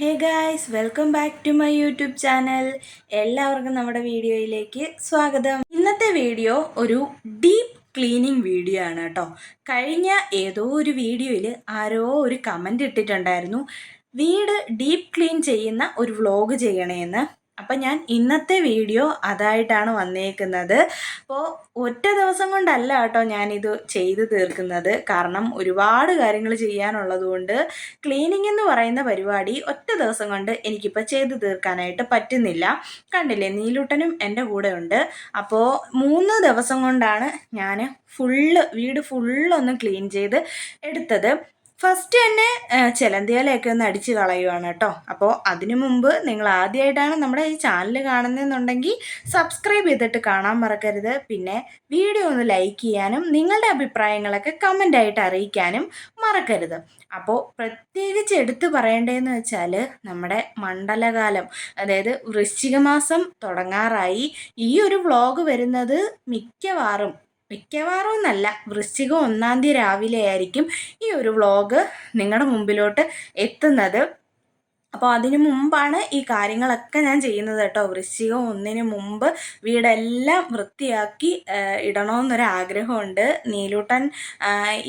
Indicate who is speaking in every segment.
Speaker 1: Hey guys welcome back to my YouTube channel. എല്ലാവർക്കും നമ്മുടെ വീഡിയോയിലേക്ക് സ്വാഗതം. ഇന്നത്തെ വീഡിയോ ഒരു ഡീപ്പ് ക്ലീനിങ് വീഡിയോ ആണ് കേട്ടോ. കഴിഞ്ഞ ഏതോ ഒരു വീഡിയോയിൽ ആരോ ഒരു കമന്റ് ഇട്ടിട്ടുണ്ടായിരുന്നു. വീട് ഡീപ്പ് ക്ലീൻ ചെയ്യുന്ന ഒരു വ്ളോഗ് ചെയ്യണേന്ന്. അപ്പം ഞാൻ ഇന്നത്തെ വീഡിയോ അതായിട്ടാണ് വന്നേക്കുന്നത്. അപ്പോൾ ഒറ്റ ദിവസം കൊണ്ടല്ല കേട്ടോ ഞാനിത് ചെയ്ത് തീർക്കുന്നത്. കാരണം ഒരുപാട് കാര്യങ്ങൾ ചെയ്യാനുള്ളതുകൊണ്ട് ക്ലീനിങ് എന്ന് പറയുന്ന പരിപാടി ഒറ്റ ദിവസം കൊണ്ട് എനിക്കിപ്പോൾ ചെയ്ത് തീർക്കാനായിട്ട് പറ്റുന്നില്ല. കണ്ടില്ലേ നീലൂട്ടനും എന്റെ കൂടെ ഉണ്ട് അപ്പോൾ മൂന്ന് ദിവസം കൊണ്ടാണ് ഞാൻ ഫുള്ള് വീട് ഫുള്ളൊന്ന് ക്ലീൻ ചെയ്ത് എടുത്തത്. ഫസ്റ്റ് തന്നെ ചിലന്തിയാലയൊക്കെ ഒന്ന് അടിച്ച് കളയുവാണ് കേട്ടോ. അപ്പോൾ അതിനു മുമ്പ് നിങ്ങൾ ആദ്യമായിട്ടാണ് നമ്മുടെ ഈ ചാനൽ കാണുന്നതെന്നുണ്ടെങ്കിൽ സബ്സ്ക്രൈബ് ചെയ്തിട്ട് കാണാൻ മറക്കരുത്. പിന്നെ വീഡിയോ ഒന്ന് ലൈക്ക് ചെയ്യാനും നിങ്ങളുടെ അഭിപ്രായങ്ങളൊക്കെ കമന്റായിട്ട് അറിയിക്കാനും മറക്കരുത്. അപ്പോൾ പ്രത്യേകിച്ച് എടുത്തു പറയേണ്ടതെന്ന് വെച്ചാൽ നമ്മുടെ മണ്ഡലകാലം അതായത് വൃശ്ചിക മാസം തുടങ്ങാറായി. ഈ ഒരു വ്ളോഗ് വരുന്നത് മിക്കവാറും മിക്കവാറും എന്നല്ല വൃശ്ചികം ഒന്നാം തീയതി രാവിലെ ആയിരിക്കും ഈ ഒരു വ്ളോഗ് നിങ്ങളുടെ മുമ്പിലോട്ട് എത്തുന്നത്. അപ്പോൾ അതിനു മുമ്പാണ് ഈ കാര്യങ്ങളൊക്കെ ഞാൻ ചെയ്യുന്നത് കേട്ടോ. വൃശ്ചികം ഒന്നിന് മുമ്പ് വീടെല്ലാം വൃത്തിയാക്കി ഇടണമെന്നൊരാഗ്രഹമുണ്ട്. നീലൂട്ടൻ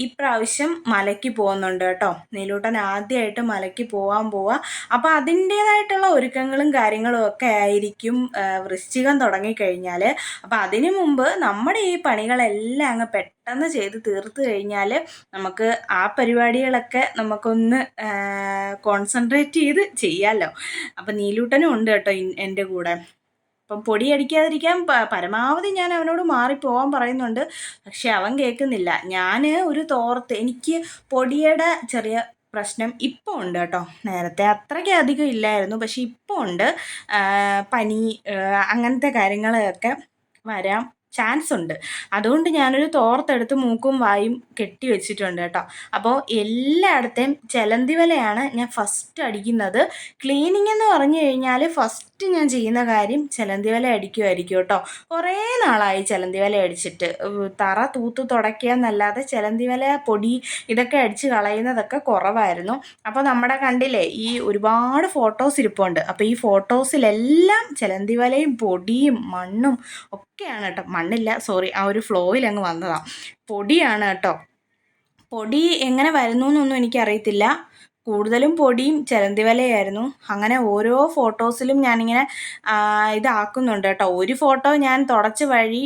Speaker 1: ഇപ്രാവശ്യം മലയ്ക്ക് പോകുന്നുണ്ട് കേട്ടോ. നീലൂട്ടൻ ആദ്യമായിട്ട് മലയ്ക്ക് പോകാൻ പോവുക അപ്പോൾ അതിന്റേതായിട്ടുള്ള ഒരുക്കങ്ങളും കാര്യങ്ങളും ഒക്കെ ആയിരിക്കും വൃശ്ചികം തുടങ്ങിക്കഴിഞ്ഞാൽ അപ്പോൾ അതിനു മുമ്പ് നമ്മുടെ ഈ പണികളെല്ലാം അങ്ങ് പെട്ടെന്ന് ചെയ്ത് തീർത്ത് കഴിഞ്ഞാൽ നമുക്ക് ആ പരിപാടികളൊക്കെ നമുക്കൊന്ന് കോൺസെൻട്രേറ്റ് ചെയ്ത് ചെയ്യാമല്ലോ അപ്പം നീലൂട്ടനും ഉണ്ട് കേട്ടോ എന്റെ കൂടെ. അപ്പം പൊടി അടിക്കാതിരിക്കാൻ പരമാവധി ഞാൻ അവനോട് മാറിപ്പോവാൻ പറയുന്നുണ്ട്. പക്ഷെ അവൻ കേൾക്കുന്നില്ല. ഞാൻ ഒരു തോർത്ത് എനിക്ക് പൊടിയുടെ ചെറിയ പ്രശ്നം ഇപ്പോൾ ഉണ്ട് കേട്ടോ. നേരത്തെ അത്രയ്ക്ക് അധികം ഇല്ലായിരുന്നു. പക്ഷെ ഇപ്പോൾ ഉണ്ട്. പനി അങ്ങനത്തെ കാര്യങ്ങളൊക്കെ വരാം. ചാൻസ് ഉണ്ട്. അതുകൊണ്ട് ഞാനൊരു തോർത്തെടുത്ത് മൂക്കും വായും കെട്ടി വെച്ചിട്ടുണ്ട് കേട്ടോ. അപ്പോൾ എല്ലായിടത്തെയും ചെലന്തി വലയാണ് ഞാൻ ഫസ്റ്റ് അടിക്കുന്നത്. ക്ലീനിങ് എന്ന് പറഞ്ഞു കഴിഞ്ഞാൽ ഫസ്റ്റ് ഞാൻ ചെയ്യുന്ന കാര്യം ചെലന്തി വല അടിക്കുമായിരിക്കും കേട്ടോ. കുറേ നാളായി ചെലന്തി വല അടിച്ചിട്ട് തറ തൂത്ത് തുടയ്ക്കുക എന്നല്ലാതെ ചെലന്തി വല പൊടി ഇതൊക്കെ അടിച്ച് കളയുന്നതൊക്കെ കുറവായിരുന്നു. അപ്പോൾ നമ്മുടെ കണ്ടില്ലേ ഈ ഒരുപാട് ഫോട്ടോസ് ഇരിപ്പുണ്ട്. അപ്പോൾ ഈ ഫോട്ടോസിലെല്ലാം ചെലന്തി വലയും പൊടിയും മണ്ണും ഒക്കെയാണ് കേട്ടോ. മണ്ണില്ല സോറി ആ ഒരു ഫ്ലോയിൽ അങ്ങ് വന്നതാണ് പൊടിയാണ് കേട്ടോ. പൊടി എങ്ങനെ വരുന്നു എന്നൊന്നും എനിക്കറിയത്തില്ല. കൂടുതലും പൊടിയും ചിലന്തി വലയായിരുന്നു അങ്ങനെ ഓരോ ഫോട്ടോസിലും ഞാനിങ്ങനെ ഇതാക്കുന്നുണ്ട് കേട്ടോ. ഒരു ഫോട്ടോ ഞാൻ തുടച്ച് വഴി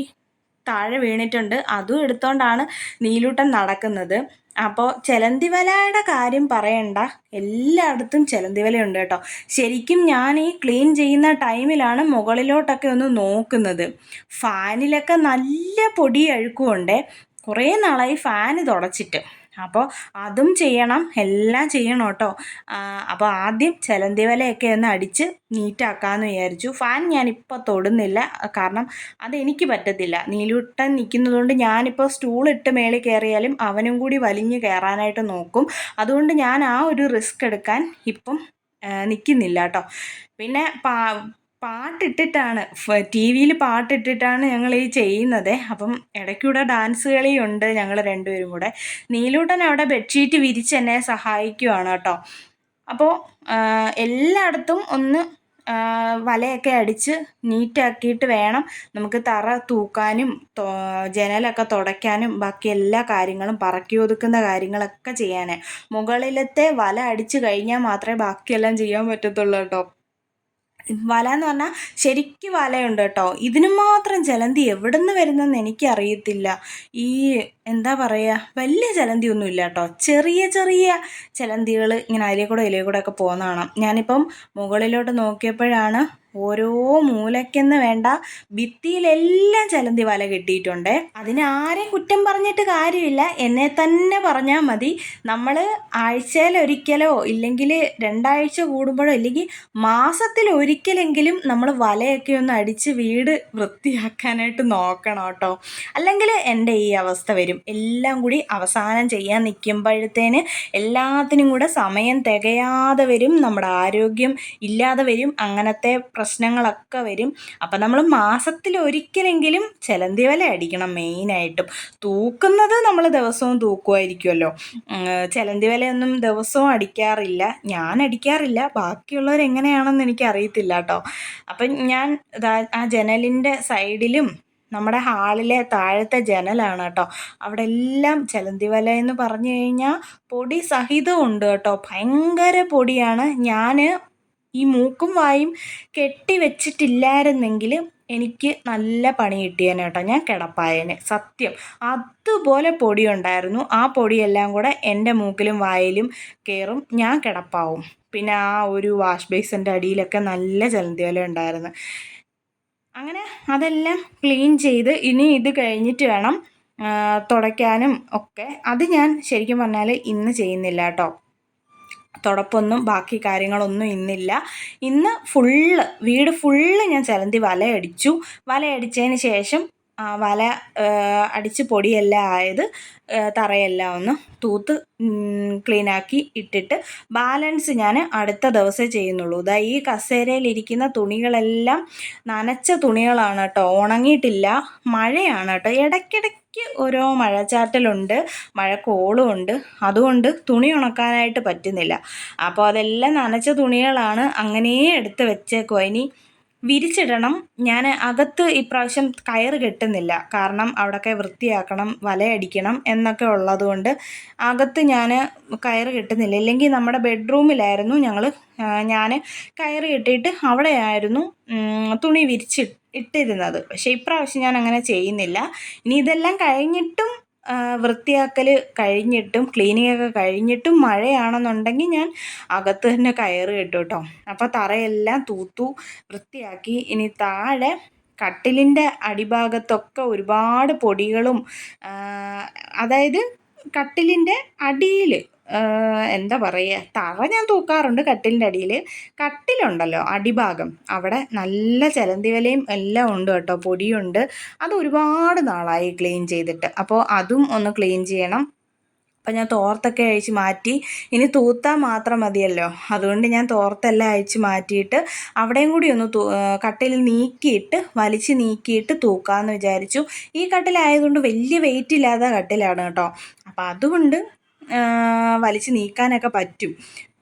Speaker 1: താഴെ വീണിട്ടുണ്ട്. അതും എടുത്തോണ്ടാണ് നീലൂട്ടൻ നടക്കുന്നത്. അപ്പോൾ ചെലന്തിവലയുടെ കാര്യം പറയണ്ട. എല്ലായിടത്തും വലയുണ്ട് കേട്ടോ. ശരിക്കും ഞാൻ ഈ ക്ലീൻ ചെയ്യുന്ന ടൈമിലാണ് മുകളിലോട്ടൊക്കെ ഒന്ന് നോക്കുന്നത്. ഫാനിലൊക്കെ നല്ല പൊടി അഴുക്കുമുണ്ട്. കുറേ നാളായി ഫാന് തുടച്ചിട്ട്. അപ്പോൾ അതും ചെയ്യണം എല്ലാം ചെയ്യണം കേട്ടോ. അപ്പോൾ ആദ്യം ചെലന്തി വലയൊക്കെ ഒന്ന് അടിച്ച് നീറ്റാക്കാമെന്ന് വിചാരിച്ചു. ഫാൻ ഞാനിപ്പോൾ തൊടുന്നില്ല കാരണം അതെനിക്ക് പറ്റത്തില്ല. നീലുട്ടൻ നിൽക്കുന്നതുകൊണ്ട് ഞാനിപ്പോൾ സ്റ്റൂൾ ഇട്ട് മേളിൽ കയറിയാലും അവനും കൂടി വലിഞ്ഞ് കയറാനായിട്ട് നോക്കും. അതുകൊണ്ട് ഞാൻ ആ ഒരു റിസ്ക് എടുക്കാൻ ഇപ്പം നിൽക്കുന്നില്ല കേട്ടോ. പിന്നെ പാ പാട്ടിട്ടിട്ടാണ്. ടി വിയിൽ പാട്ടിട്ടിട്ടാണ് ഞങ്ങൾ ഈ ചെയ്യുന്നത്. അപ്പം ഇടയ്ക്കൂടെ ഡാൻസ് കളിയുണ്ട് ഞങ്ങൾ രണ്ടുപേരും കൂടെ. നീലൂട്ടൻ അവിടെ ബെഡ്ഷീറ്റ് വിരിച്ച് എന്നെ സഹായിക്കുവാണ് കേട്ടോ. അപ്പോൾ എല്ലായിടത്തും ഒന്ന് വലയൊക്കെ അടിച്ച് നീറ്റാക്കിയിട്ട് വേണം നമുക്ക് തറ തൂക്കാനും ജനലൊക്കെ തുടയ്ക്കാനും ബാക്കി എല്ലാ കാര്യങ്ങളും പറക്കി ഒതുക്കുന്ന കാര്യങ്ങളൊക്കെ ചെയ്യാൻ മുകളിലത്തെ വല അടിച്ച് കഴിഞ്ഞാൽ മാത്രമേ ബാക്കിയെല്ലാം ചെയ്യാൻ പറ്റത്തുള്ളൂ കേട്ടോ. വല എന്ന് പറഞ്ഞാൽ ശരിക്കും വലയുണ്ട് കേട്ടോ. ഇതിന് മാത്രം ജലന്തി എവിടെ നിന്ന് വരുന്നതെന്ന് എനിക്കറിയത്തില്ല. ഈ എന്താ പറയുക വലിയ ജലന്തി ഒന്നും ഇല്ല കേട്ടോ. ചെറിയ ചെറിയ ജലന്തികൾ ഇങ്ങനെ അതിലേ കൂടെ കൂടെ ഒക്കെ പോകുന്ന കാണാം. ഞാനിപ്പം മുകളിലോട്ട് നോക്കിയപ്പോഴാണ് ഓരോ മൂലയ്ക്കെന്ന് വേണ്ട ഭിത്തിയിലെല്ലാം ചലന്തി വല കിട്ടിയിട്ടുണ്ട്. അതിന് ആരെയും കുറ്റം പറഞ്ഞിട്ട് കാര്യമില്ല. എന്നെ തന്നെ പറഞ്ഞാൽ മതി. നമ്മൾ ആഴ്ചയിലൊരിക്കലോ ഇല്ലെങ്കിൽ രണ്ടാഴ്ച കൂടുമ്പോഴോ ഇല്ലെങ്കിൽ മാസത്തിൽ ഒരിക്കലെങ്കിലും നമ്മൾ വലയൊക്കെ ഒന്ന് അടിച്ച് വീട് വൃത്തിയാക്കാനായിട്ട് നോക്കണം കേട്ടോ. അല്ലെങ്കിൽ എന്റെ ഈ അവസ്ഥ വരും. എല്ലാം കൂടി അവസാനം ചെയ്യാൻ നിൽക്കുമ്പോഴത്തേന് എല്ലാത്തിനും കൂടെ സമയം തികയാതെ വരും. നമ്മുടെ ആരോഗ്യം ഇല്ലാതെ വരും. അങ്ങനത്തെ പ്രശ്നങ്ങളൊക്കെ വരും. അപ്പം നമ്മൾ മാസത്തിൽ ഒരിക്കലെങ്കിലും ചിലന്തി വല അടിക്കണം മെയിനായിട്ടും. തൂക്കുന്നത് നമ്മൾ ദിവസവും തൂക്കുമായിരിക്കുമല്ലോ ചിലന്തി വലയൊന്നും ദിവസവും അടിക്കാറില്ല. ഞാൻ അടിക്കാറില്ല. ബാക്കിയുള്ളവർ എങ്ങനെയാണെന്ന് എനിക്ക് അറിയത്തില്ല കേട്ടോ അപ്പം ഞാൻ ആ ജനലിന്റെ സൈഡിലും നമ്മുടെ ഹാളിലെ താഴത്തെ ജനലാണ് കേട്ടോ അവിടെ എല്ലാം ചെലന്തി വല എന്ന് പറഞ്ഞു കഴിഞ്ഞാൽ പൊടി സഹിതം ഉണ്ട് കേട്ടോ ഭയങ്കര പൊടിയാണ്. ഞാൻ ഈ മൂക്കും വായും കെട്ടി വെച്ചിട്ടില്ലായിരുന്നെങ്കിൽ എനിക്ക് നല്ല പണി കിട്ടിയേനെ കേട്ടോ ഞാൻ കിടപ്പായേനെ സത്യം. അതുപോലെ പൊടി ഉണ്ടായിരുന്നു ആ പൊടിയെല്ലാം കൂടെ എന്റെ മൂക്കിലും വായിലും കയറും ഞാൻ കിടപ്പാവും. പിന്നെ ആ ഒരു വാഷ് ബേസിന്റെ അടിയിലൊക്കെ നല്ല ചലന്തി വല ഉണ്ടായിരുന്നു. അങ്ങനെ അതെല്ലാം ക്ലീൻ ചെയ്ത് ഇനി ഇത് കഴിഞ്ഞിട്ട് വേണം തുടയ്ക്കാനും ഒക്കെ. അത് ഞാൻ ശരിക്കും പറഞ്ഞാൽ ഇന്ന് ചെയ്യുന്നില്ല കേട്ടോ. തുടപ്പൊന്നും ബാക്കി കാര്യങ്ങളൊന്നും ഇന്നില്ല. ഇന്ന് ഫുള്ള് വീട് ഫുള്ള് ഞാൻ ചിലന്തി വലയടിച്ചു. വലയടിച്ചതിന് ശേഷം വല അടിച്ച് പൊടിയെല്ലാം ആയത് തറയെല്ലാം ഒന്ന് തൂത്ത് ക്ലീനാക്കി ഇട്ടിട്ട് ബാലൻസ് ഞാൻ അടുത്ത ദിവസമേ ചെയ്യുന്നുള്ളൂ. ഇതാ ഈ കസേരയിലിരിക്കുന്ന തുണികളെല്ലാം നനച്ച തുണികളാണ് കേട്ടോ ഉണങ്ങിയിട്ടില്ല. മഴയാണ് കേട്ടോ ഇടയ്ക്കിടയ്ക്ക് ഓരോ മഴച്ചാറ്റലുണ്ട് മഴക്കോളും ഉണ്ട്. അതുകൊണ്ട് തുണി ഉണക്കാനായിട്ട് പറ്റുന്നില്ല. അപ്പോൾ അതെല്ലാം നനച്ച തുണികളാണ് അങ്ങനെ എടുത്ത് വെച്ചേക്കോ ഇനി വിരിച്ചിടണം. ഞാൻ അകത്ത് ഇപ്രാവശ്യം കയറ് കെട്ടുന്നില്ല. കാരണം അവിടെയൊക്കെ വൃത്തിയാക്കണം വലയടിക്കണം എന്നൊക്കെ ഉള്ളതുകൊണ്ട് അകത്ത് ഞാൻ കയറ് കെട്ടുന്നില്ല. ഇല്ലെങ്കിൽ നമ്മുടെ ബെഡ്റൂമിലായിരുന്നു ഞങ്ങൾ ഞാൻ കയറ് കെട്ടിയിട്ട് അവിടെയായിരുന്നു തുണി വിരിച്ചിട്ട് ഇട്ടിരുന്നത്. പക്ഷേ ഇപ്രാവശ്യം ഞാൻ അങ്ങനെ ചെയ്യുന്നില്ല. ഇനി ഇതെല്ലാം കഴിഞ്ഞിട്ടും വൃത്തിയാക്കൽ കഴിഞ്ഞിട്ടും ക്ലീനിങ് ഒക്കെ കഴിഞ്ഞിട്ടും മഴയാണെന്നുണ്ടെങ്കിൽ ഞാൻ അകത്ത് തന്നെ കയറ് കെട്ടും കേട്ടോ അപ്പോൾ തറയെല്ലാം തൂത്തു വൃത്തിയാക്കി. ഇനി താഴെ കട്ടിലിന്റെ അടിഭാഗത്തൊക്കെ ഒരുപാട് പൊടികളും അതായത് കട്ടിലിന്റെ അടിയിൽ എന്താ പറയുക തറ ഞാൻ തൂക്കാറുണ്ട് കട്ടിലിന്റെ അടിയിൽ കട്ടിലുണ്ടല്ലോ അടിഭാഗം. അവിടെ നല്ല ചിലന്തി വിലയും എല്ലാം ഉണ്ട് കേട്ടോ പൊടിയുണ്ട്. അത് ഒരുപാട് നാളായി ക്ലീൻ ചെയ്തിട്ട്. അപ്പോൾ അതും ഒന്ന് ക്ലീൻ ചെയ്യണം. അപ്പം ഞാൻ തോർത്തൊക്കെ അഴിച്ച് മാറ്റി. ഇനി തൂത്താൽ മാത്രം മതിയല്ലോ. അതുകൊണ്ട് ഞാൻ തോർത്തെല്ലാം അഴിച്ച് മാറ്റിയിട്ട് അവിടെയും കൂടി ഒന്ന് കട്ടിൽ നീക്കിയിട്ട് വലിച്ച് നീക്കിയിട്ട് തൂക്കാമെന്ന് വിചാരിച്ചു. ഈ കട്ടിലായതുകൊണ്ട് വലിയ വെയിറ്റ് ഇല്ലാത്ത കട്ടിലാണ് കേട്ടോ. അപ്പോൾ അതുകൊണ്ട് വലിച്ച് നീക്കാനൊക്കെ പറ്റും.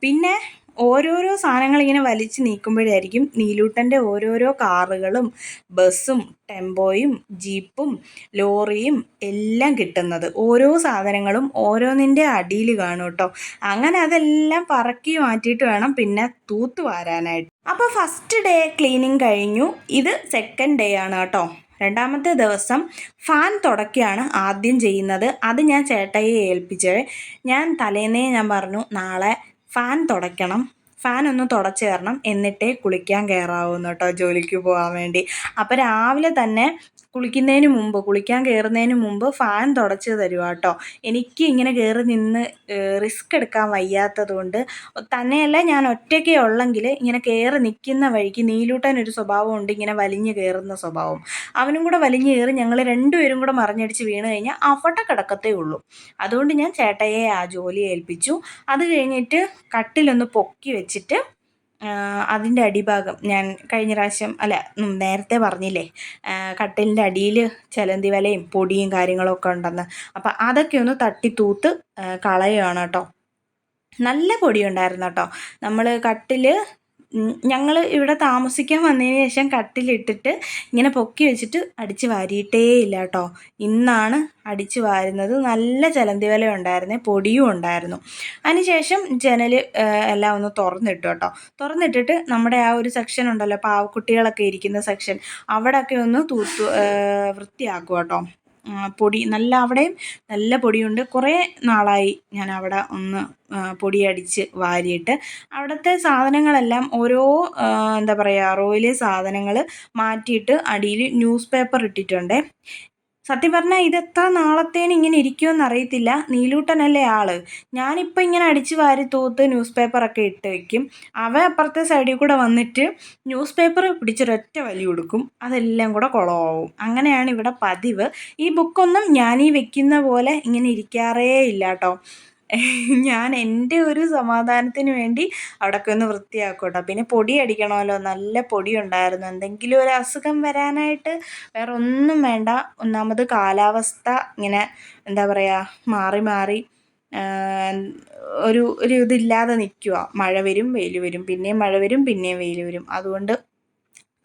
Speaker 1: പിന്നെ ഓരോരോ സാധനങ്ങൾ ഇങ്ങനെ വലിച്ച് നീക്കുമ്പോഴായിരിക്കും നീലൂട്ടന്റെ ഓരോരോ കാറുകളും ബസ്സും ടെമ്പോയും ജീപ്പും ലോറിയും എല്ലാം കിട്ടുന്നത്. ഓരോ സാധനങ്ങളും ഓരോന്നിന്റെ അടിയിൽ കാണും കേട്ടോ. അങ്ങനെ അതെല്ലാം പറക്കി മാറ്റിയിട്ട് വേണം പിന്നെ തൂത്ത് വാരാനായിട്ട്. അപ്പോൾ ഫസ്റ്റ് ഡേ ക്ലീനിങ് കഴിഞ്ഞു. ഇത് സെക്കൻഡ് ഡേ ആണ് കേട്ടോ. രണ്ടാമത്തെ ദിവസം ഫാൻ തുടക്കുകയാണ് ആദ്യം ചെയ്യുന്നത്. അത് ഞാൻ ചേട്ടയെ ഏൽപ്പിച്ചത് ഞാൻ തലേന്നേ ഞാൻ പറഞ്ഞു നാളെ ഫാൻ തുടയ്ക്കണം. ഫാൻ ഒന്ന് തുടച്ച് തരണം. എന്നിട്ടേ കുളിക്കാൻ കയറാവുന്നു കേട്ടോ ജോലിക്ക് പോകാൻ വേണ്ടി. അപ്പോൾ രാവിലെ തന്നെ കുളിക്കുന്നതിന് മുമ്പ് കുളിക്കാൻ കയറുന്നതിന് മുമ്പ് ഫാൻ തുടച്ച് തരുക കേട്ടോ എനിക്ക് ഇങ്ങനെ കയറി നിന്ന് റിസ്ക് എടുക്കാൻ വയ്യാത്തത് കൊണ്ട് തന്നെയല്ല ഞാൻ ഒറ്റയ്ക്കേ ഉള്ളെങ്കിൽ ഇങ്ങനെ കയറി നിൽക്കുന്ന വഴിക്ക് നീലൂട്ടാൻ ഒരു സ്വഭാവമുണ്ട് ഇങ്ങനെ വലിഞ്ഞ് കയറുന്ന സ്വഭാവം. അവനും കൂടെ വലിഞ്ഞ് കയറി ഞങ്ങൾ രണ്ടുപേരും കൂടെ മറിഞ്ഞടിച്ച് വീണ് കഴിഞ്ഞാൽ അവിടെ കിടക്കത്തേ ഉള്ളൂ. അതുകൊണ്ട് ഞാൻ ചേട്ടയെ ആ ജോലി ഏൽപ്പിച്ചു അത് കഴിഞ്ഞിട്ട് കട്ടിലൊന്ന് പൊക്കി വെച്ചിട്ട് അതിന്റെ അടിഭാഗം ഞാൻ കഴിഞ്ഞ പ്രാവശ്യം അല്ല നേരത്തെ പറഞ്ഞില്ലേ കട്ടിലിന്റെ അടിയിൽ ചിലന്തി വലയും പൊടിയും കാര്യങ്ങളൊക്കെ ഉണ്ടെന്ന്. അപ്പം അതൊക്കെ ഒന്ന് തട്ടി തൂത്ത് കളയുകയാണ് കേട്ടോ. നല്ല പൊടി ഉണ്ടായിരുന്നു കേട്ടോ. നമ്മൾ കട്ടിൽ ഞങ്ങൾ ഇവിടെ താമസിക്കാൻ വന്നതിന് ശേഷം കട്ടിലിട്ടിട്ട് ഇങ്ങനെ പൊക്കി വെച്ചിട്ട് അടിച്ച് വാരിയിട്ടേ ഇല്ല കേട്ടോ ഇന്നാണ് അടിച്ച് വാരുന്നത്. നല്ല ചലന്തി വില ഉണ്ടായിരുന്നേ. പൊടിയും ഉണ്ടായിരുന്നു അതിനുശേഷം ജനൽ എല്ലാം ഒന്ന് തുറന്നിട്ടു കേട്ടോ തുറന്നിട്ടിട്ട് നമ്മുടെ ആ ഒരു സെക്ഷൻ ഉണ്ടല്ലോ പാവക്കുട്ടികളൊക്കെ ഇരിക്കുന്ന സെക്ഷൻ അവിടെയൊക്കെ ഒന്ന് തൂത്തു വൃത്തിയാക്കും കേട്ടോ പൊടി നല്ല അവിടെയും നല്ല പൊടിയുണ്ട്. കുറേ നാളായി ഞാൻ അവിടെ ഒന്ന് പൊടിയടിച്ച് വാരിയിട്ട്. അവിടുത്തെ സാധനങ്ങളെല്ലാം ഓരോ എന്താ പറയുക റോയിലെ സാധനങ്ങൾ മാറ്റിയിട്ട് അടിയിൽ ന്യൂസ് പേപ്പർ ഇട്ടിട്ടുണ്ട്. സത്യം പറഞ്ഞാൽ ഇത് എത്ര നാളത്തേന് ഇങ്ങനെ ഇരിക്കുമെന്ന് അറിയത്തില്ല. നീലൂട്ടനല്ലേ ആൾ. ഞാനിപ്പോൾ ഇങ്ങനെ അടിച്ചു വാരി തൂത്ത് ന്യൂസ് പേപ്പറൊക്കെ ഇട്ട് വയ്ക്കും അവ അപ്പുറത്തെ സൈഡിൽ കൂടെ വന്നിട്ട് ന്യൂസ് പേപ്പർ പിടിച്ചൊരൊറ്റ വലി കൊടുക്കും. അതെല്ലാം കൂടെ കുളമാവും അങ്ങനെയാണ് ഇവിടെ പതിവ്. ഈ ബുക്കൊന്നും ഞാൻ ഈ വെക്കുന്ന പോലെ ഇങ്ങനെ ഇരിക്കാറേ ഇല്ല കേട്ടോ ഞാൻ എന്റെ ഒരു സമാധാനത്തിന് വേണ്ടി അവിടെയൊക്കെ ഒന്ന് വൃത്തിയാക്കും കേട്ടോ പിന്നെ പൊടി അടിക്കണമല്ലോ. നല്ല പൊടി ഉണ്ടായിരുന്നു. എന്തെങ്കിലും ഒരു അസുഖം വരാനായിട്ട് വേറെ ഒന്നും വേണ്ട. ഒന്നാമത് കാലാവസ്ഥ ഇങ്ങനെ എന്താ പറയുക മാറി മാറി ഒരു ഒരു ഇതില്ലാതെ നിൽക്കുക മഴ വരും വെയിൽ വരും. പിന്നെയും മഴ വരും പിന്നെയും വെയിൽ വരും. അതുകൊണ്ട്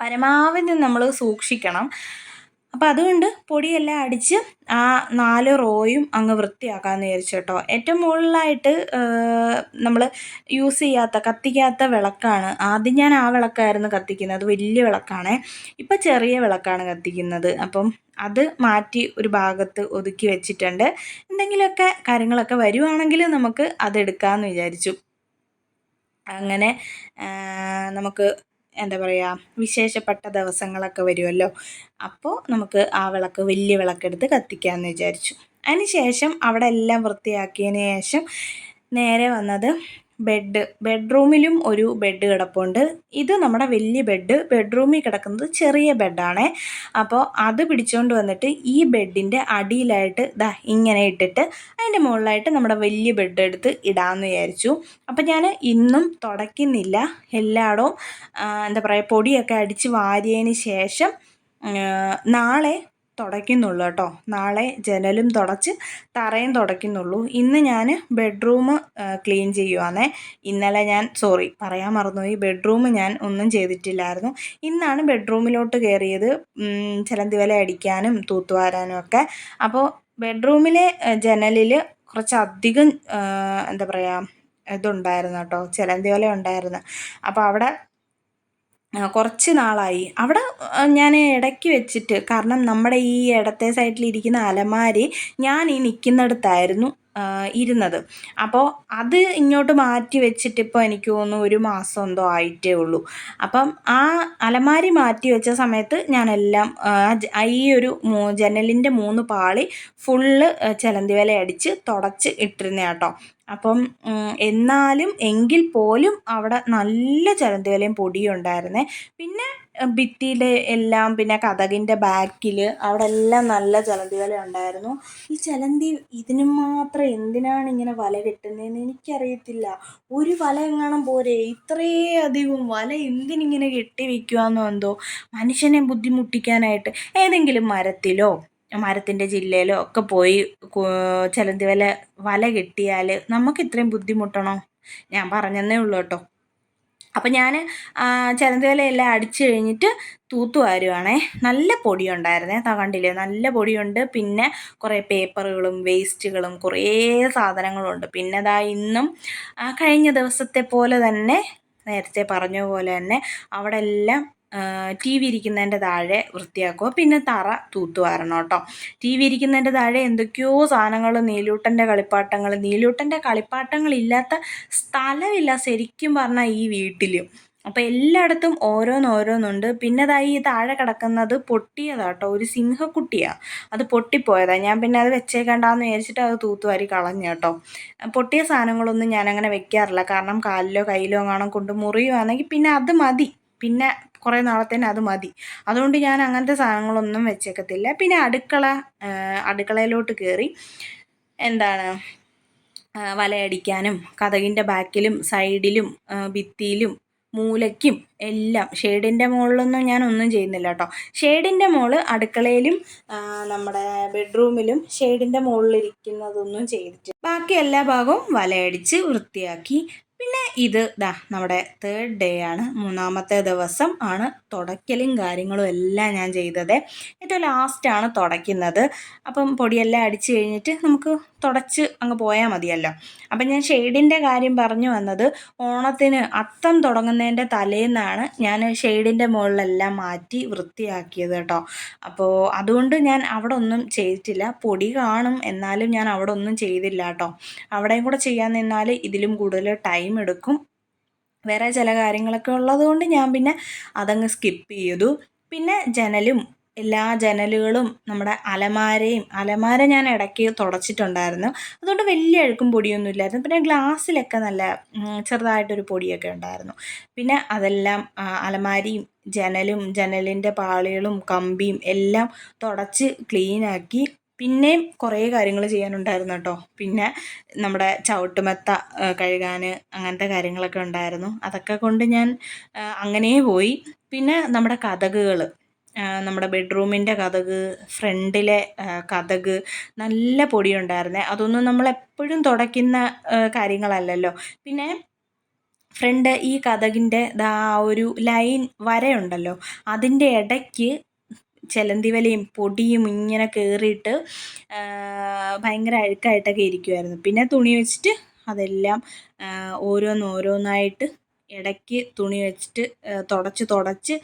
Speaker 1: പരമാവധി നമ്മൾ സൂക്ഷിക്കണം. അപ്പോൾ അതുകൊണ്ട് പൊടിയെല്ലാം അടിച്ച് ആ നാല് റോയും അങ്ങ് വൃത്തിയാക്കാമെന്ന് വിചാരിച്ചു കേട്ടോ ഏറ്റവും മുകളിലായിട്ട് നമ്മൾ യൂസ് ചെയ്യാത്ത കത്തിക്കാത്ത വിളക്കാണ്. ആദ്യം ഞാൻ ആ വിളക്കായിരുന്നു കത്തിക്കുന്നത്. വലിയ വിളക്കാണ്. ഇപ്പം ചെറിയ വിളക്കാണ് കത്തിക്കുന്നത്. അപ്പം അത് മാറ്റി ഒരു ഭാഗത്ത് ഒതുക്കി വെച്ചിട്ടുണ്ട്. എന്തെങ്കിലുമൊക്കെ കാര്യങ്ങളൊക്കെ വരുവാണെങ്കിൽ നമുക്ക് അതെടുക്കാമെന്ന് വിചാരിച്ചു. അങ്ങനെ നമുക്ക് എന്താ പറയുക വിശേഷപ്പെട്ട ദിവസങ്ങളൊക്കെ വരുമല്ലോ അപ്പോൾ നമുക്ക് ആ വിളക്ക് വലിയ വിളക്കെടുത്ത് കത്തിക്കാമെന്ന് വിചാരിച്ചു. അതിന് ശേഷം അവിടെ എല്ലാം വൃത്തിയാക്കിയതിന് ശേഷം നേരെ വന്നത് ബെഡ് ബെഡ്റൂമിലും ഒരു ബെഡ് കിടപ്പുണ്ട്. ഇത് നമ്മുടെ വലിയ ബെഡ് ബെഡ്റൂമിൽ കിടക്കുന്നത് ചെറിയ ബെഡാണ് അപ്പോൾ അത് പിടിച്ചുകൊണ്ട് വന്നിട്ട് ഈ ബെഡിന്റെ അടിയിലായിട്ട് ദാ ഇങ്ങനെ ഇട്ടിട്ട് അതിന്റെ മുകളിലായിട്ട് നമ്മുടെ വലിയ ബെഡ് എടുത്ത് ഇടാമെന്ന് വിചാരിച്ചു. അപ്പം ഞാൻ ഇന്നും തുടയ്ക്കുന്നില്ല എല്ലായിടവും. എന്താ പറയുക പൊടിയൊക്കെ അടിച്ച് വാരിയതിന് ശേഷം നാളെ തുടയ്ക്കുന്നുള്ളൂ കേട്ടോ നാളെ ജനലും തുടച്ച് തറയും തുടയ്ക്കുന്നുള്ളൂ. ഇന്ന് ഞാൻ ബെഡ്റൂം ക്ലീൻ ചെയ്യുവാന്നേ ഇന്നലെ ഞാൻ സോറി പറയാൻ മറന്നുപോയി. ബെഡ്റൂം ഞാൻ ഒന്നും ചെയ്തിട്ടില്ലായിരുന്നു. ഇന്നാണ് ബെഡ്റൂമിലോട്ട് കയറിയത്. ചിലന്തി വില അടിക്കാനും തൂത്തുവാരാനും ഒക്കെ. അപ്പോൾ ബെഡ്റൂമിലെ ജനലിൽ കുറച്ചധികം എന്താ പറയുക ഇതുണ്ടായിരുന്നു കേട്ടോ. ചിലന്തി വല ഉണ്ടായിരുന്നു. അപ്പോൾ അവിടെ കുറച്ച് നാളായി. അവിടെ ഞാൻ ഇടയ്ക്ക് വെച്ചിട്ട് കാരണം നമ്മുടെ ഈ ഇടത്തെ സൈഡിലിരിക്കുന്ന അലമാരി ഞാൻ ഈ നിൽക്കുന്നിടത്തായിരുന്നു ഇരുന്നത്. അപ്പോൾ അത് ഇങ്ങോട്ട് മാറ്റി വെച്ചിട്ട് ഇപ്പോൾ എനിക്ക് തോന്നുന്നു ഒരു മാസം എന്തോ ആയിട്ടേ ഉള്ളൂ. അപ്പം ആ അലമാരി മാറ്റി വെച്ച സമയത്ത് ഞാനെല്ലാം ഈ ഒരു ജനലിന്റെ മൂന്ന് പാളി ഫുള്ള് ചിലന്തി വില അടിച്ച് തുടച്ച് ഇട്ടിരുന്ന കേട്ടോ അപ്പം എന്നാലും എങ്കിൽ പോലും അവിടെ നല്ല ചിലന്തി വലയും പൊടിയും ഉണ്ടായിരുന്നേ. പിന്നെ ഭിത്തിയിലെ എല്ലാം പിന്നെ കഥകിന്റെ ബാക്കിൽ അവിടെ എല്ലാം നല്ല ചിലന്തി ഉണ്ടായിരുന്നു. ഈ ചലന്തി ഇതിന് മാത്രം എന്തിനാണ് ഇങ്ങനെ വല കിട്ടുന്നതെന്ന് എനിക്കറിയത്തില്ല. ഒരു വല എങ്ങാനും പോരെ? ഇത്രയധികം വല എന്തിനിങ്ങനെ കെട്ടി വയ്ക്കുക എന്തോ? മനുഷ്യനെ ബുദ്ധിമുട്ടിക്കാനായിട്ട് ഏതെങ്കിലും മരത്തിലോ മരത്തിന്റെ ജില്ലയിലോ ഒക്കെ പോയി ചിലന്തി വല വല കിട്ടിയാൽ നമുക്ക് ഇത്രയും ബുദ്ധിമുട്ടണോ? ഞാൻ പറഞ്ഞതേ ഉള്ളൂ കേട്ടോ. അപ്പം ഞാൻ ചിലന്തി വലയെല്ലാം അടിച്ചു കഴിഞ്ഞിട്ട് തൂത്തു വാരുവാണേ. നല്ല പൊടിയുണ്ടായിരുന്നേ കണ്ടില്ലേ? നല്ല പൊടിയുണ്ട്. പിന്നെ കുറേ പേപ്പറുകളും വേസ്റ്റുകളും കുറേ സാധനങ്ങളുണ്ട്. പിന്നെ ദാ ഇന്നും കഴിഞ്ഞ ദിവസത്തെ പോലെ തന്നെ നേരത്തെ പറഞ്ഞ പോലെ തന്നെ അവിടെ എല്ലാം ടി വി ഇരിക്കുന്നതിന്റെ താഴെ വൃത്തിയാക്കുക. പിന്നെ തറ തൂത്തുവാരണം കേട്ടോ. ടി വി ഇരിക്കുന്നതിന്റെ താഴെ എന്തൊക്കെയോ സാധനങ്ങൾ നീലൂട്ടന്റെ കളിപ്പാട്ടങ്ങൾ. നീലൂട്ടന്റെ കളിപ്പാട്ടങ്ങളില്ലാത്ത സ്ഥലമില്ല ശരിക്കും പറഞ്ഞാൽ ഈ വീട്ടിൽ അപ്പോൾ എല്ലായിടത്തും ഓരോന്നോരോന്നുണ്ട്. പിന്നെ അതായി ഈ താഴെ കിടക്കുന്നത് പൊട്ടിയതാട്ടോ ഒരു സിംഹക്കുട്ടിയാണ് അത് പൊട്ടിപ്പോയതാണ് ഞാൻ പിന്നെ അത് വെച്ചേക്കണ്ടെന്ന് വിചാരിച്ചിട്ട് അത് തൂത്തുവാരി കളഞ്ഞു കേട്ടോ. പൊട്ടിയ സാധനങ്ങളൊന്നും ഞാനങ്ങനെ വെക്കാറില്ല. കാരണം കാലിലോ കയ്യിലോ കാണാൻ കൊണ്ട് മുറിയുവാണെങ്കിൽ പിന്നെ അത് മതി. പിന്നെ കുറേ നാളത്തേന് അത് മതി. അതുകൊണ്ട് ഞാൻ അങ്ങനത്തെ സാധനങ്ങളൊന്നും വെച്ചേക്കത്തില്ല. പിന്നെ അടുക്കള അടുക്കളയിലോട്ട് കയറി എന്താണ് വലയടിക്കാനും കഥകിന്റെ ബാക്കിലും സൈഡിലും ഭിത്തിയിലും മൂലയ്ക്കും എല്ലാം ഷെയ്ഡിന്റെ മുകളിലൊന്നും ഞാൻ ഒന്നും ചെയ്യുന്നില്ല കേട്ടോ. ഷെയ്ഡിന്റെ മുകളിൽ അടുക്കളയിലും നമ്മുടെ ബെഡ്റൂമിലും ഷെയ്ഡിന്റെ മുകളിലിരിക്കുന്നതൊന്നും ചെയ്തിട്ട് ബാക്കി എല്ലാ ഭാഗവും വലയടിച്ച് വൃത്തിയാക്കി പിന്നെ ഇത് ദാ നമ്മുടെ തേർഡ് ഡേ ആണ്. മൂന്നാമത്തെ ദിവസം ആണ് തുടയ്ക്കലും കാര്യങ്ങളും എല്ലാം ഞാൻ ചെയ്തത്. ഏറ്റവും ലാസ്റ്റാണ് തുടയ്ക്കുന്നത്. അപ്പം പൊടിയെല്ലാം അടിച്ചു കഴിഞ്ഞിട്ട് നമുക്ക് തുടച്ച് അങ്ങ് പോയാൽ മതിയല്ലോ. അപ്പം ഞാൻ ഷെയ്ഡിന്റെ കാര്യം പറഞ്ഞു വന്നത് ഓണത്തിന് അത്തം തുടങ്ങുന്നതിന്റെ തലേന്നാണ് ഞാൻ ഷെയ്ഡിന്റെ മുകളിലെല്ലാം മാറ്റി വൃത്തിയാക്കിയത് കേട്ടോ. അപ്പോൾ അതുകൊണ്ട് ഞാൻ അവിടെ ഒന്നും ചെയ്തിട്ടില്ല. പൊടി കാണും എന്നാലും ഞാൻ അവിടെ ഒന്നും ചെയ്തില്ല കേട്ടോ. അവിടെയും കൂടെ ചെയ്യാൻ നിന്നാൽ ഇതിലും കൂടുതൽ ടൈം എടുക്കും. വേറെ ചില കാര്യങ്ങളൊക്കെ ഉള്ളതുകൊണ്ട് ഞാൻ പിന്നെ അതങ്ങ് സ്കിപ്പ് ചെയ്തു. പിന്നെ ജനലും എല്ലാ ജനലുകളും നമ്മുടെ അലമാരയും അലമാര ഞാൻ ഇടയ്ക്ക് തുടച്ചിട്ടുണ്ടായിരുന്നു. അതുകൊണ്ട് വലിയ അഴുക്കും പൊടിയൊന്നും ഇല്ലായിരുന്നു. പിന്നെ ഗ്ലാസ്സിലൊക്കെ നല്ല ചെറുതായിട്ടൊരു പൊടിയൊക്കെ ഉണ്ടായിരുന്നു. പിന്നെ അതെല്ലാം അലമാരിയും ജനലും ജനലിന്റെ പാളികളും കമ്പിയും എല്ലാം തുടച്ച് ക്ലീനാക്കി പിന്നെയും കുറേ കാര്യങ്ങൾ ചെയ്യാനുണ്ടായിരുന്നു കേട്ടോ. പിന്നെ നമ്മുടെ ചവിട്ടുമെത്ത കഴുകാൻ അങ്ങനത്തെ കാര്യങ്ങളൊക്കെ ഉണ്ടായിരുന്നു. അതൊക്കെ കൊണ്ട് ഞാൻ അങ്ങനെ പോയി. പിന്നെ നമ്മുടെ കഥകുകൾ നമ്മുടെ ബെഡ്റൂമിന്റെ കഥക് ഫ്രണ്ടിലെ കഥക് നല്ല പൊടിയുണ്ടായിരുന്നേ. അതൊന്നും നമ്മളെപ്പോഴും തുടയ്ക്കുന്ന ആ, കാര്യങ്ങളല്ലല്ലോ. പിന്നെ ഫ്രണ്ട് ഈ കഥകിന്റെ ഒരു ലൈൻ വരയുണ്ടല്ലോ. അതിന്റെ ഇടയ്ക്ക് ചെലന്തി വലയും പൊടിയും ഇങ്ങനെ കയറിയിട്ട് ഭയങ്കര അഴുക്കായിട്ടൊക്കെ ഇരിക്കുമായിരുന്നു പിന്നെ തുണി വെച്ചിട്ട് അതെല്ലാം ഓരോന്നോരോന്നായിട്ട് ഇടയ്ക്ക് തുണി വെച്ചിട്ട് തുടച്ച് തുടച്ച്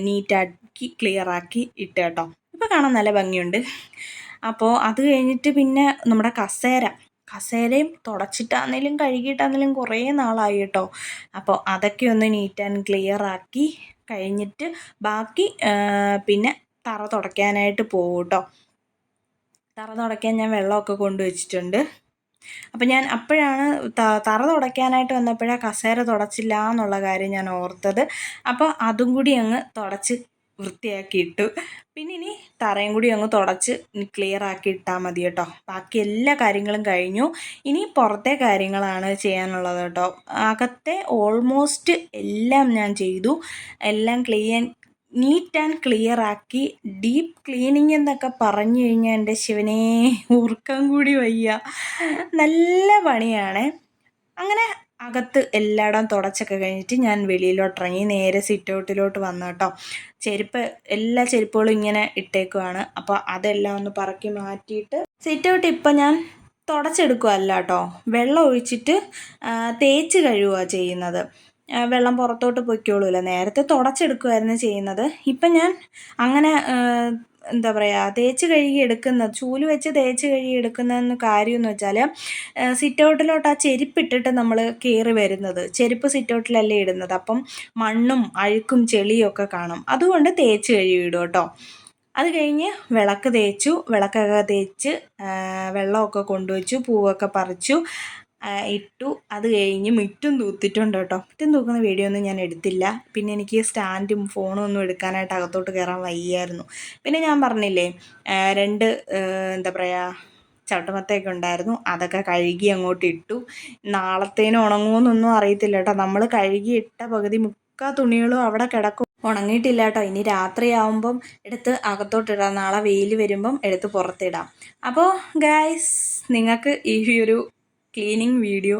Speaker 1: നീറ്റാക്കി ക്ലിയറാക്കി ഇട്ട് കേട്ടോ. ഇപ്പോൾ കാണാൻ നല്ല ഭംഗിയുണ്ട്. അപ്പോൾ അത് കഴിഞ്ഞിട്ട് പിന്നെ നമ്മുടെ കസേര. കസേരയും തുടച്ചിട്ടാണെങ്കിലും കഴുകിയിട്ടാണെങ്കിലും കുറേ നാളായി കേട്ടോ. അപ്പോൾ അതൊക്കെ ഒന്ന് നീറ്റ് ആൻഡ് ക്ലിയർ ആക്കി കഴിഞ്ഞിട്ട് ബാക്കി പിന്നെ തറ തുടയ്ക്കാനായിട്ട് പോകും കേട്ടോ തറ തുടയ്ക്കാൻ ഞാൻ വെള്ളമൊക്കെ കൊണ്ടുവച്ചിട്ടുണ്ട് അപ്പം ഞാൻ അപ്പോഴാണ് തറ തുടയ്ക്കാനായിട്ട് വന്നപ്പോഴാണ് കസേര തുടച്ചില്ല എന്നുള്ള കാര്യം ഞാൻ ഓർത്തത്. അപ്പോൾ അതും കൂടി അങ്ങ് തുടച്ച് വൃത്തിയാക്കിയിട്ടു പിന്നെ ഇനി തറയും കൂടി അങ്ങ് തുടച്ച് ക്ലിയർ ആക്കി ഇട്ടാൽ മതി കേട്ടോ. ബാക്കി എല്ലാ കാര്യങ്ങളും കഴിഞ്ഞു. ഇനി പുറത്തെ കാര്യങ്ങളാണ് ചെയ്യാനുള്ളത് കേട്ടോ. അകത്തെ ഓൾമോസ്റ്റ് എല്ലാം ഞാൻ ചെയ്തു. എല്ലാം ക്ലീൻ നീറ്റ് ആൻഡ് ക്ലിയർ ആക്കി ഡീപ്പ് ക്ലീനിങ് എന്നൊക്കെ പറഞ്ഞു കഴിഞ്ഞാൽ എന്റെ ശിവനെ ഉറക്കം കൂടി വയ്യ. നല്ല പണിയാണ്. അങ്ങനെ അകത്ത് എല്ലായിടം തുടച്ചൊക്കെ കഴിഞ്ഞിട്ട് ഞാൻ വെളിയിലോട്ട് ഇറങ്ങി നേരെ സിറ്റ് ഔട്ടിലോട്ട് വന്നു കേട്ടോ. ചെരുപ്പ് എല്ലാ ചെരുപ്പുകളും ഇങ്ങനെ ഇട്ടേക്കുവാണ്. അപ്പോൾ അതെല്ലാം ഒന്ന് പറക്കി മാറ്റിയിട്ട് സിറ്റ് ഔട്ട് ഇപ്പം ഞാൻ തുടച്ചെടുക്കുകയല്ല കേട്ടോ. വെള്ളം ഒഴിച്ചിട്ട് തേച്ച് കഴുകുക ചെയ്യുന്നത്. വെള്ളം പുറത്തോട്ട് പൊയ്ക്കോളൂല. നേരത്തെ തുടച്ചെടുക്കുമായിരുന്നു ചെയ്യുന്നത്. ഇപ്പം ഞാൻ അങ്ങനെ എന്താ പറയുക തേച്ച് കഴുകി എടുക്കുന്നത് ചൂൽ വെച്ച് തേച്ച് കഴുകി എടുക്കുന്നതെന്ന് കാര്യമെന്ന് വെച്ചാൽ സിറ്റ് ഔട്ടിലോട്ട് ആ ചെരുപ്പിട്ടിട്ട് നമ്മൾ കയറി വരുന്നത്. ചെരുപ്പ് സിറ്റൗട്ടിലല്ലേ ഇടുന്നത്. അപ്പം മണ്ണും അഴുക്കും ചെളിയും ഒക്കെ കാണും. അതുകൊണ്ട് തേച്ച് കഴുകി ഇടും കേട്ടോ. അത് കഴിഞ്ഞ് വിളക്ക് തേച്ചു. വിളക്കൊക്കെ തേച്ച് വെള്ളമൊക്കെ കൊണ്ടുവച്ചു പൂവൊക്കെ പറിച്ചു. ഇട്ടു. അത് കഴിഞ്ഞ് മുറ്റും തൂത്തിട്ടുണ്ട് കേട്ടോ. മുറ്റും തൂക്കുന്ന വീഡിയോ ഒന്നും ഞാൻ എടുത്തില്ല. പിന്നെ എനിക്ക് സ്റ്റാൻഡും ഫോണും ഒന്നും എടുക്കാനായിട്ട് അകത്തോട്ട് കയറാൻ വയ്യായിരുന്നു. പിന്നെ ഞാൻ പറഞ്ഞില്ലേ രണ്ട് എന്താ പറയുക ചവിട്ടുമത്തയൊക്കെ ഉണ്ടായിരുന്നു. അതൊക്കെ കഴുകി അങ്ങോട്ട് ഇട്ടു. നാളത്തേനും ഉണങ്ങുമെന്നൊന്നും അറിയത്തില്ല കേട്ടോ. നമ്മൾ കഴുകി ഇട്ട പകുതി മുക്കാ തുണികളും അവിടെ കിടക്കും. ഉണങ്ങിയിട്ടില്ല കേട്ടോ. ഇനി രാത്രിയാവുമ്പം എടുത്ത് അകത്തോട്ടിടാം നാളെ വെയിൽ വരുമ്പം എടുത്ത് പുറത്തിടാം. അപ്പോൾ ഗായ്സ് നിങ്ങൾക്ക് ഈ ഒരു ക്ലീനിങ് വീഡിയോ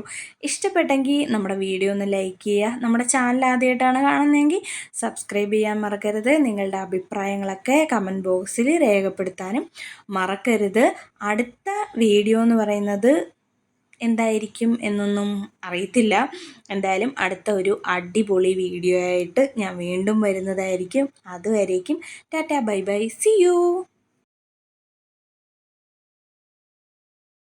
Speaker 1: ഇഷ്ടപ്പെട്ടെങ്കിൽ നമ്മുടെ വീഡിയോ ഒന്ന് ലൈക്ക് ചെയ്യുക. നമ്മുടെ ചാനൽ ആദ്യമായിട്ടാണ് കാണുന്നതെങ്കിൽ സബ്സ്ക്രൈബ് ചെയ്യാൻ മറക്കരുത്. നിങ്ങളുടെ അഭിപ്രായങ്ങളൊക്കെ കമന്റ് ബോക്സിൽ രേഖപ്പെടുത്താനും മറക്കരുത്. അടുത്ത വീഡിയോ എന്ന് പറയുന്നത് എന്തായിരിക്കും എന്നൊന്നും അറിയത്തില്ല. എന്തായാലും അടുത്ത ഒരു അടിപൊളി വീഡിയോ ആയിട്ട് ഞാൻ വീണ്ടും വരുന്നതായിരിക്കും. അതുവരേക്കും tata bye bye. See you